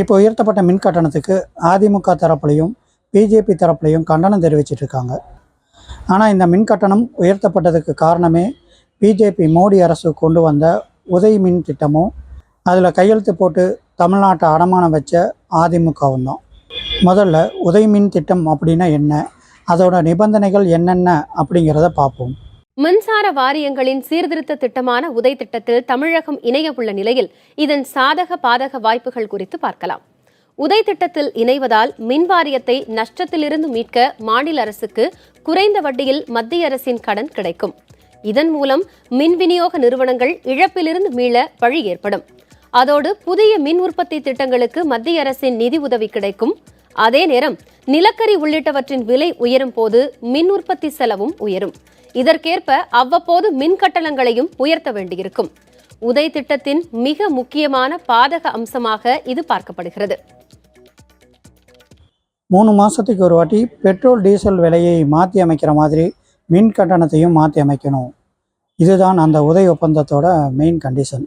இப்போ உயர்த்தப்பட்ட மின் கட்டணத்துக்கு அதிமுக தரப்புலையும் பிஜேபி தரப்புலையும் கண்டனம் தெரிவிச்சிட்டு இருக்காங்க ஆனால் இந்த மின் கட்டணம் உயர்த்தப்பட்டதுக்கு காரணமே பிஜேபி மோடி அரசு கொண்டு வந்த உதய் மின் திட்டமும் அதில் கையெழுத்து போட்டு தமிழ்நாட்டை அடமானம் வச்ச அதிமுகவும் தான். முதல்ல உதய் மின் திட்டம் அப்படின்னா என்ன? அதோட நிபந்தனைகள் என்னென்ன அப்படிங்கிறத பார்ப்போம். மின்சார வாரியங்களின் சீர்திருத்த திட்டமான உதை திட்டத்தில் தமிழகம் இணைய உள்ள நிலையில் இதன் சாதக பாதக வாய்ப்புகள் குறித்து பார்க்கலாம். உதை திட்டத்தில் இணைவதால் மின் வாரியத்தை நஷ்டத்திலிருந்து மீட்க மாநில அரசுக்கு குறைந்த வட்டியில் மத்திய அரசின் கடன் கிடைக்கும். இதன் மூலம் மின் விநியோக நிறுவனங்கள் இழப்பிலிருந்து மீள வழி ஏற்படும். அதோடு புதிய மின் உற்பத்தி திட்டங்களுக்கு மத்திய அரசின் நிதி உதவி கிடைக்கும். அதே நேரம் நிலக்கரி உள்ளிட்டவற்றின் விலை உயரும் போது மின் உற்பத்தி செலவும் உயரும். இதற்கேற்ப அவ்வப்போது மின் கட்டணங்களையும் உயர்த்த வேண்டியிருக்கும். உதய் திட்டத்தின் மிக முக்கியமான பாதக அம்சமாக இது பார்க்கப்படுகிறது. மூணு மாதத்துக்கு ஒரு வாட்டி பெட்ரோல் டீசல் விலையை மாற்றி அமைக்கிற மாதிரி மின் கட்டணத்தையும் மாற்றி அமைக்கணும். இதுதான் அந்த உதவி ஒப்பந்தத்தோட மெயின் கண்டிஷன்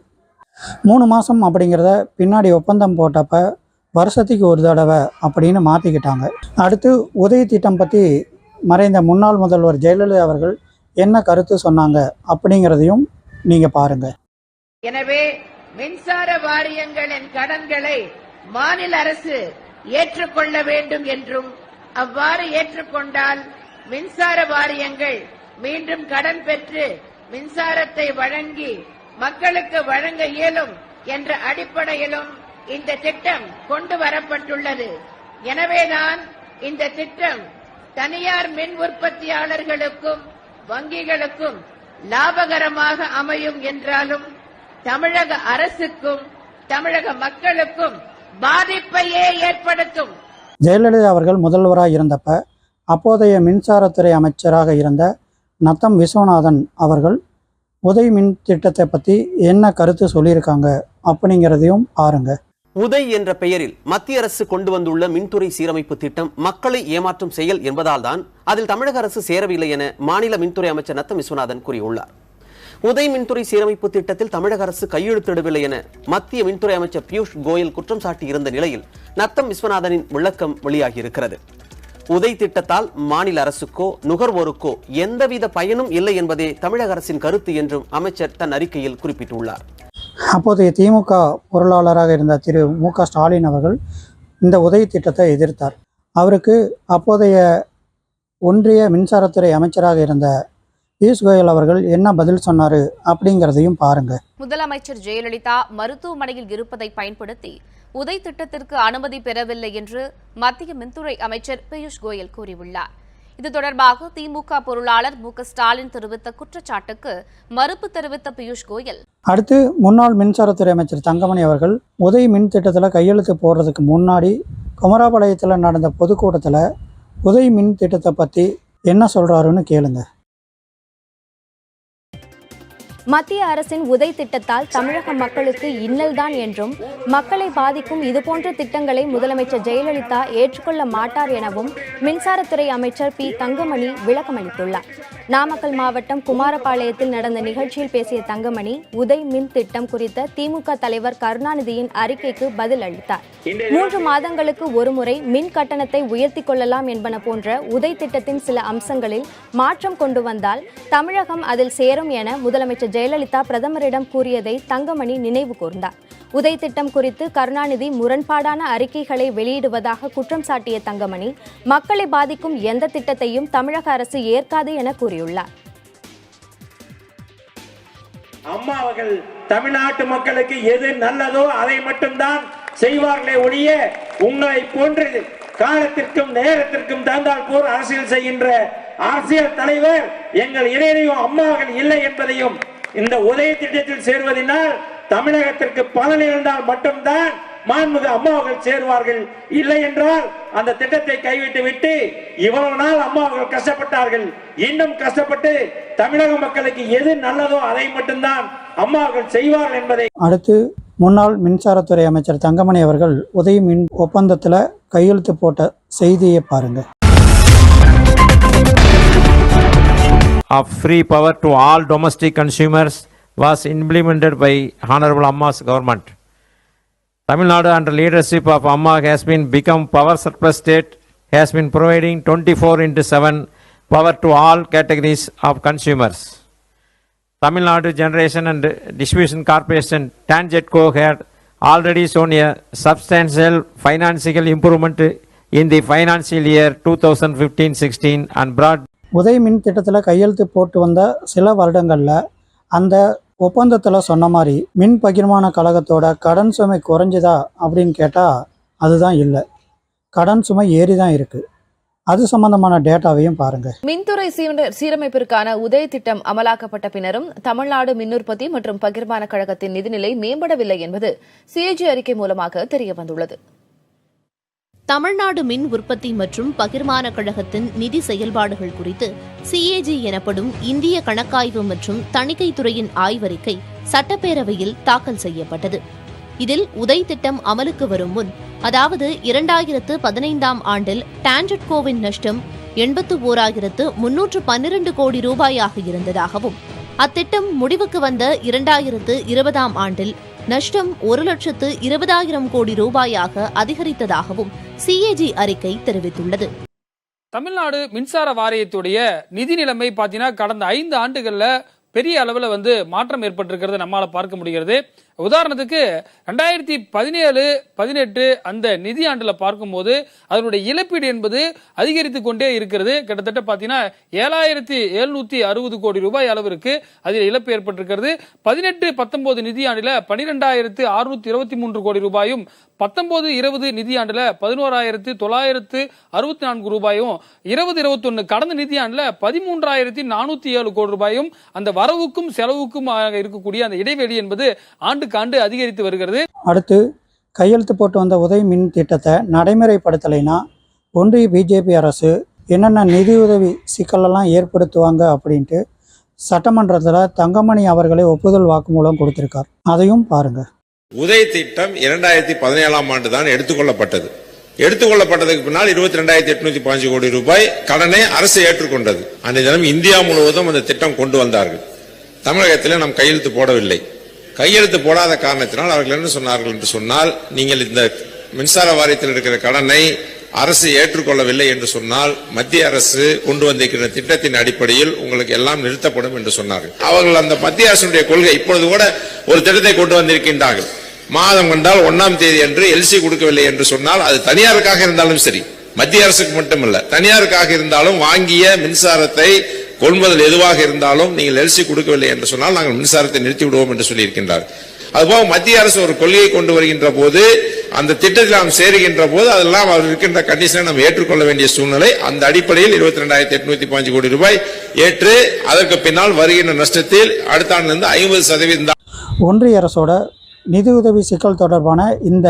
மூணு மாதம் அப்படிங்கிறத பின்னாடி ஒப்பந்தம் போட்டப்ப வருஷத்துக்கு ஒரு தடவை அப்படின்னு மாற்றிக்கிட்டாங்க அடுத்து உதவி திட்டம் பற்றி மறைந்த முன்னாள் முதல்வர் ஜெயலலிதா அவர்கள் என்ன கருத்து சொன்னாங்க அப்படிங்கிறதையும் நீங்க பாருங்க. எனவே மின்சார வாரியங்களின் கடன்களை மாநில அரசு ஏற்றுக்கொள்ள வேண்டும் என்றும் அவ்வாறு ஏற்றுக்கொண்டால் மின்சார வாரியங்கள் மீண்டும் கடன் பெற்று மின்சாரத்தை வழங்கி மக்களுக்கு வழங்க இயலும் என்ற அடிப்படையிலும் இந்த திட்டம் கொண்டு வரப்பட்டுள்ளது. எனவேதான் இந்த திட்டம் தனியார் மின் உற்பத்தியாளர்களுக்கும் வங்கிகளுக்கும் லாபகரமாக அமையும் என்றாலும் தமிழக அரசுக்கும் தமிழக மக்களுக்கும் பாதிப்பையே ஏற்படுத்தும். ஜெயலலிதா அவர்கள் முதல்வராக இருந்தப்ப அப்போதைய மின்சாரத்துறை அமைச்சராக இருந்த நத்தம் விஸ்வநாதன் அவர்கள் உதய் மின் திட்டத்தை பற்றி என்ன கருத்து சொல்லியிருக்காங்க அப்படிங்கிறதையும் பாருங்க. உதய் என்ற பெயரில் மத்திய அரசு கொண்டு வந்துள்ள மின்துறை சீரமைப்பு திட்டம் மக்களை ஏமாற்றும் செயல் என்பதால்தான் அதில் தமிழக அரசு சேரவில்லை என மாநில மின்துறை அமைச்சர் நத்தம் விஸ்வநாதன் கூறியுள்ளார். உதய் மின்துறை சீரமைப்பு திட்டத்தில் தமிழக அரசு கையெழுத்திடவில்லை என மத்திய மின்துறை அமைச்சர் பியூஷ் கோயல் குற்றம் சாட்டியிருந்த நிலையில் நத்தம் விஸ்வநாதனின் விளக்கம் வெளியாகியிருக்கிறது. உதய் திட்டத்தால் மாநில அரசுக்கோ நுகர்வோருக்கோ எந்தவித பயனும் இல்லை என்பதே தமிழக அரசின் கருத்து என்றும் அமைச்சர் தன் அறிக்கையில் குறிப்பிட்டுள்ளார். அப்போதைய திமுக பொருளாளராக இருந்த திரு மு க ஸ்டாலின் அவர்கள் இந்த உதவி திட்டத்தை எதிர்த்தார். அவருக்கு அப்போதைய ஒன்றிய மின்சாரத்துறை அமைச்சராக இருந்த பியூஷ் கோயல் அவர்கள் என்ன பதில் சொன்னார் அப்படிங்கிறதையும் பாருங்க. முதலமைச்சர் ஜெயலலிதா மருத்துவமனையில் இருப்பதை பயன்படுத்தி உதை திட்டத்திற்கு அனுமதி பெறவில்லை என்று மத்திய மின்துறை அமைச்சர் பியூஷ் கோயல் கூறியுள்ளார். இது தொடர்பாக திமுக பொருளாளர் மு ஸ்டாலின் தெரிவித்த குற்றச்சாட்டுக்கு மறுப்பு தெரிவித்த பியூஷ் கோயல். அடுத்து முன்னாள் மின்சாரத்துறை அமைச்சர் தங்கமணி அவர்கள் உதய் மின் திட்டத்தில் கையெழுத்து போடுறதுக்கு முன்னாடி குமராபாளையத்தில் நடந்த பொதுக்கூட்டத்தில் உதய் மின் திட்டத்தை பற்றி என்ன சொல்கிறாருன்னு கேளுங்க. மத்திய அரசின் உதை திட்டத்தால் தமிழக மக்களுக்கு இன்னல்தான் என்றும் மக்களை பாதிக்கும் இதுபோன்ற திட்டங்களை முதலமைச்சர் ஜெயலலிதா ஏற்றுக்கொள்ள மாட்டார் எனவும் மின்சாரத்துறை அமைச்சர் பி தங்கமணி விளக்கமளித்துள்ளார். நாமக்கல் மாவட்டம் குமாரபாளையத்தில் நடந்த நிகழ்ச்சியில் பேசிய தங்கமணி உதய் மின் திட்டம் குறித்த திமுக தலைவர் கருணாநிதியின் அறிக்கைக்கு பதில் அளித்தார். மூன்று மாதங்களுக்கு ஒருமுறை மின் கட்டணத்தை உயர்த்தி கொள்ளலாம் என்பன போன்ற உதை திட்டத்தின் சில அம்சங்களில் மாற்றம் கொண்டு வந்தால் தமிழகம் அதில் சேரும் என முதலமைச்சர் ஜெயலலிதா பிரதமரிடம் கூறியதை தங்கமணி நினைவு கூர்ந்தார். உதை திட்டம் குறித்து கருணாநிதி முரண்பாடான அறிக்கைகளை வெளியிடுவதாக குற்றம் சாட்டிய தங்கமணி மக்களை பாதிக்கும் எந்த திட்டத்தையும் தமிழக அரசு ஏற்காது என கூறியுள்ளார். அம்மா அவர்கள் தமிழ்நாட்டு மக்களுக்கு எது நல்லதோ அதை மட்டும்தான் செய்வார்களே ஒழிய உங்களை போன்று காலத்திற்கும் நேரத்திற்கும் தந்தால் போர் அரசியல் செய்கின்ற அரசியல் தலைவர் எங்கள் இடையிலையும் அம்மாவர்கள் இல்லை என்பதையும் இந்த உதய திட்டத்தில் சேர்வதனால் தமிழகத்திற்கு பலன் இருந்தால் மட்டும்தான் மாண்புமிகு அம்மாவர்கள் சேருவார்கள். இல்லை என்றால் அந்த திட்டத்தை கைவிட்டு விட்டு இவ்வளவு நாள் அம்மாவர்கள் கஷ்டப்பட்டார்கள். இன்னும் கஷ்டப்பட்டு தமிழக மக்களுக்கு எது நல்லதோ அதை மட்டும்தான் அம்மாவர்கள் செய்வார்கள் என்பதை அடுத்து முன்னாள் மின்சாரத்துறை அமைச்சர் தங்கமணி அவர்கள் உதய் மின் ஒப்பந்தத்தில் கையெழுத்து போட்ட செய்தியை பாருங்க. Of free power to all domestic consumers. Was implemented by Honorable Amma's government. Tamil Nadu under leadership of Amma has been become power surplus state, has been providing 24 into 7 power to all categories of consumers. Tamil Nadu Generation and Distribution Corporation Tangetco had already shown a substantial financial improvement in the financial year 2015-16 and brought Uday மின் திட்டத்தில் கையெழுத்து போட்டு வந்த சில வருடங்களில் அந்த ஒப்பந்தத்தில் சொன்ன மாதிரி மின் பகிர்மான கழகத்தோட கடன் சுமை குறைஞ்சுதா அப்படின்னு கேட்டால் அதுதான் இல்லை. கடன் சுமை ஏறி தான் இருக்குது அது சம்மந்தமான டேட்டாவையும் பாருங்கள் மின்துறை சீரமைப்பிற்கான உதய திட்டம் அமலாக்கப்பட்ட பின்னரும் தமிழ்நாடு மின் உற்பத்தி மற்றும் பகிர்மான கழகத்தின் நிதிநிலை மேம்படவில்லை என்பது சிஏஜி அறிக்கை மூலமாக தெரியவந்துள்ளது. தமிழ்நாடு மின் உற்பத்தி மற்றும் பகிர்மான கழகத்தின் நிதி செயல்பாடுகள் குறித்து சிஏஜி எனப்படும் இந்திய கணக்காய்வு மற்றும் தணிக்கை துறையின் ஆய்வறிக்கை சட்டப்பேரவையில் தாக்கல் செய்யப்பட்டது. இதில் உதய் திட்டம் அமலுக்கு வரும் முன் அதாவது இரண்டாயிரத்து பதினைந்தாம் ஆண்டில் டான்ஜெட்கோவின் நஷ்டம் எண்பத்து ஓராயிரத்து முன்னூற்று பன்னிரண்டு கோடி ரூபாயாக இருந்ததாகவும் அத்திட்டம் முடிவுக்கு வந்த இரண்டாயிரத்து இருபதாம் ஆண்டில் நஷ்டம் ஒரு லட்சத்து இருபதாயிரம் கோடி ரூபாயாக அதிகரித்ததாகவும் சிஏஜி அறிக்கை தெரிவித்துள்ளது. தமிழ்நாடு மின்சார வாரியத்துடைய நிதி நிலைமை பார்த்தீங்கன்னா கடந்த ஐந்து ஆண்டுகள்ல பெரிய அளவில் வந்து மாற்றம் ஏற்பட்டிருக்கிறது நம்மால பார்க்க முடிகிறது. உதாரணத்துக்கு ரெண்டாயிரத்தி பதினேழு பதினெட்டு அந்த நிதி பார்க்கும்போது அதனுடைய இழப்பீடு என்பது அதிகரித்து கொண்டே இருக்கிறது. கிட்டத்தட்ட பார்த்தீங்கன்னா ஏழாயிரத்தி எழுநூத்தி அறுபது கோடி ரூபாய் அளவிற்கு அதில் இழப்பு ஏற்பட்டிருக்கிறது. பதினெட்டு பத்தொன்பது நிதியாண்டில் பனிரெண்டாயிரத்து அறுநூத்தி இருபத்தி மூன்று கோடி ரூபாயும் பத்தொன்பது இருபது நிதியாண்டில் பதினோராயிரத்து தொள்ளாயிரத்து அறுபத்தி நான்கு ரூபாயும் இருபது இருபத்தொன்னு கடந்த நிதியாண்டில் பதிமூன்றாயிரத்தி நானூற்றி ஏழு கோடி ரூபாயும் அந்த வரவுக்கும் செலவுக்கும் இருக்கக்கூடிய அந்த இடைவெளி என்பது ஆண்டுக்கு ஆண்டு அதிகரித்து வருகிறது. அடுத்து கையெழுத்து போட்டு வந்த உதய் மின் திட்டத்தை நடைமுறைப்படுத்தலைன்னா ஒன்றிய பிஜேபி அரசு என்னென்ன நிதியுதவி சிக்கலெல்லாம் ஏற்படுத்துவாங்க அப்படின்ட்டு சட்டமன்றத்தில் தங்கமணி அவர்களே ஒப்புதல் வாக்குமூலம் கொடுத்திருக்கார். அதையும் பாருங்க. உதய் திட்டம் இரண்டாயிரத்தி பதினேழாம் ஆண்டு தான் எடுத்துக்கொள்ளப்பட்டது. எடுத்துக்கொள்ளப்பட்டதுக்கு பின்னால் இருபத்தி ரெண்டாயிரத்தி எட்நூத்தி பாஞ்சு கோடி ரூபாய் கடனை அரசு ஏற்றுக்கொண்டது. அன்றைய தினம் இந்தியா முழுவதும் அந்த திட்டம் கொண்டு வந்தார்கள். தமிழகத்தில் நாம் கையெழுத்து போடவில்லை. கையெழுத்து போடாத காரணத்தினால் அவர்கள் என்ன சொன்னார்கள் என்று சொன்னால் நீங்கள் இந்த மின்சார வாரியத்தில் இருக்கிற கடனை அரசு ஏற்றுக்கொள்ளவில்லை என்று சொன்னால் மத்திய அரசு கொண்டு வந்திருக்கிற திட்டத்தின் அடிப்படையில் உங்களுக்கு எல்லாம் நிறுத்தப்படும் என்று சொன்னார்கள். அவர்கள் அந்த மத்திய அரசுடைய கொள்கை இப்பொழுது கூட ஒரு திட்டத்தை கொண்டு வந்திருக்கின்றார்கள். மாதம் கண்டால் ஒன்னாம் தேதி அன்று எல்சி கொடுக்கவில்லை என்று சொன்னால் அது தனியாருக்காக இருந்தாலும் சரி மத்திய அரசுக்கு மட்டுமல்ல தனியாருக்காக இருந்தாலும் வாங்கிய மின்சாரத்தை கொள்முதல் எதுவாக இருந்தாலும் நீங்கள் எல்சி கொடுக்கவில்லை என்று சொன்னால் நாங்கள் மின்சாரத்தை நிறுத்தி விடுவோம் என்று சொல்லியிருக்கின்றார். அதுபோக மத்திய அரசு ஒரு கொள்கையை கொண்டு வருகின்ற போது அந்த திட்டத்தில் நாம் சேருகின்ற போது அதெல்லாம் அவர் இருக்கின்ற கண்டிஷனை நாம் ஏற்றுக்கொள்ள வேண்டிய சூழ்நிலை. அந்த அடிப்படையில் இருபத்தி ரெண்டாயிரத்தி எட்நூத்தி பாஞ்சு கோடி ரூபாய் ஏற்று அதற்கு பின்னால் வருகின்ற நஷ்டத்தில் அடுத்த ஆண்டிலிருந்து ஐம்பது சதவீதம் ஒன்றிய அரசோட நிதியுதவி சிக்கல் தொடர்பான இந்த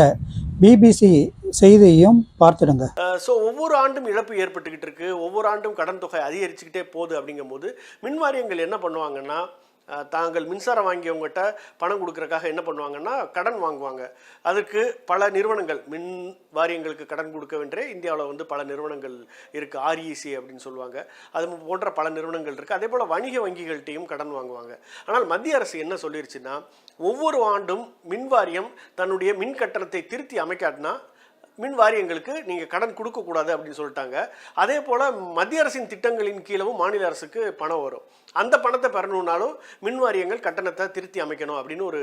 பிபிசி செய்தியையும் பார்த்துடுங்க. ஸோ ஒவ்வொரு ஆண்டும் இழப்பு ஏற்பட்டுக்கிட்டு இருக்கு. ஒவ்வொரு ஆண்டும் கடன் தொகை அதிகரிச்சுக்கிட்டே போகுது அப்படிங்கும்போது மின் வாரியங்கள் என்ன பண்ணுவாங்கன்னா தாங்கள் மின்சாரம் வாங்கியவங்ககிட்ட பணம் கொடுக்குறக்காக என்ன பண்ணுவாங்கன்னா கடன் வாங்குவாங்க. அதுக்கு பல நிறுவனங்கள் மின் வாரியங்களுக்கு கடன் கொடுக்க வேண்டிய இந்தியாவில் வந்து பல நிறுவனங்கள் இருக்குது ஆர்இசி அப்படின்னு சொல்லுவாங்க. அது போன்ற பல நிறுவனங்கள் இருக்குது அதே போல் வணிக வங்கிகள்கிட்டையும் கடன் வாங்குவாங்க. ஆனால் மத்திய அரசு என்ன சொல்லிருச்சுன்னா ஒவ்வொரு ஆண்டும் மின் வாரியம் தன்னுடைய மின் கட்டணத்தை திருத்தி அமைக்காட்டினா மின் வாரியங்களுக்கு நீங்கள் கடன் கொடுக்கக்கூடாது அப்படின்னு சொல்லிட்டாங்க. அதே போல் மத்திய அரசின் திட்டங்களின் கீழவும் மாநில அரசுக்கு பணம் வரும். அந்த பணத்தை பெறணும்னாலும் மின் வாரியங்கள் கட்டணத்தை திருத்தி அமைக்கணும் அப்படின்னு ஒரு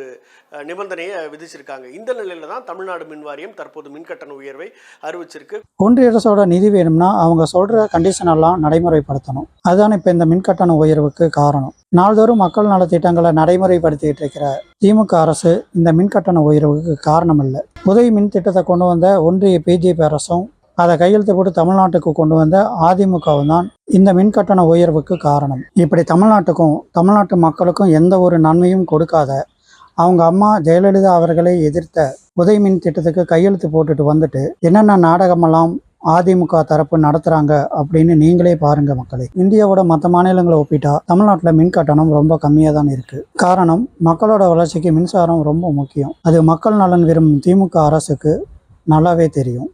நிபந்தனையை விதிச்சிருக்காங்க. இந்த நிலையில தான் தமிழ்நாடு மின் வாரியம் தற்போது மின் கட்டண உயர்வை அறிவிச்சிருக்கு. ஒன்றிய அரசோட நிதி வேணும்னா அவங்க சொல்கிற கண்டிஷன் எல்லாம் நடைமுறைப்படுத்தணும். அதுதான் இப்போ இந்த மின்கட்டண உயர்வுக்கு காரணம். நாள்தோறும் மக்கள் நலத்திட்டங்களை நடைமுறைப்படுத்திட்டு இருக்கிற திமுக அரசு இந்த மின்கட்டண உயர்வுக்கு காரணம் இல்லை. உதவி மின் திட்டத்தை கொண்டு வந்த ஒன்றிய பிஜேபி அரசும் அதை கையெழுத்து போட்டு தமிழ்நாட்டுக்கு கொண்டு வந்த அதிமுகவும் தான் இந்த மின்கட்டண உயர்வுக்கு காரணம். இப்படி தமிழ்நாட்டுக்கும் தமிழ்நாட்டு மக்களுக்கும் எந்த ஒரு நன்மையும் கொடுக்காத அவங்க அம்மா ஜெயலலிதா அவர்களை எதிர்த்த உதய் மின் திட்டத்துக்கு கையெழுத்து போட்டுட்டு வந்துட்டு என்னென்ன நாடகமெல்லாம் அதிமுக தரப்பு நடத்துறாங்க அப்படின்னு நீங்களே பாருங்க மக்களே. இந்தியாவோட மற்ற மாநிலங்களை ஒப்பிட்டா தமிழ்நாட்டில் மின் கட்டணம் ரொம்ப கம்மியாக தான் இருக்கு. காரணம் மக்களோட வளர்ச்சிக்கு மின்சாரம் ரொம்ப முக்கியம். அது மக்கள் நலன் விரும்பும் திமுக அரசுக்கு நல்லாவே தெரியும்.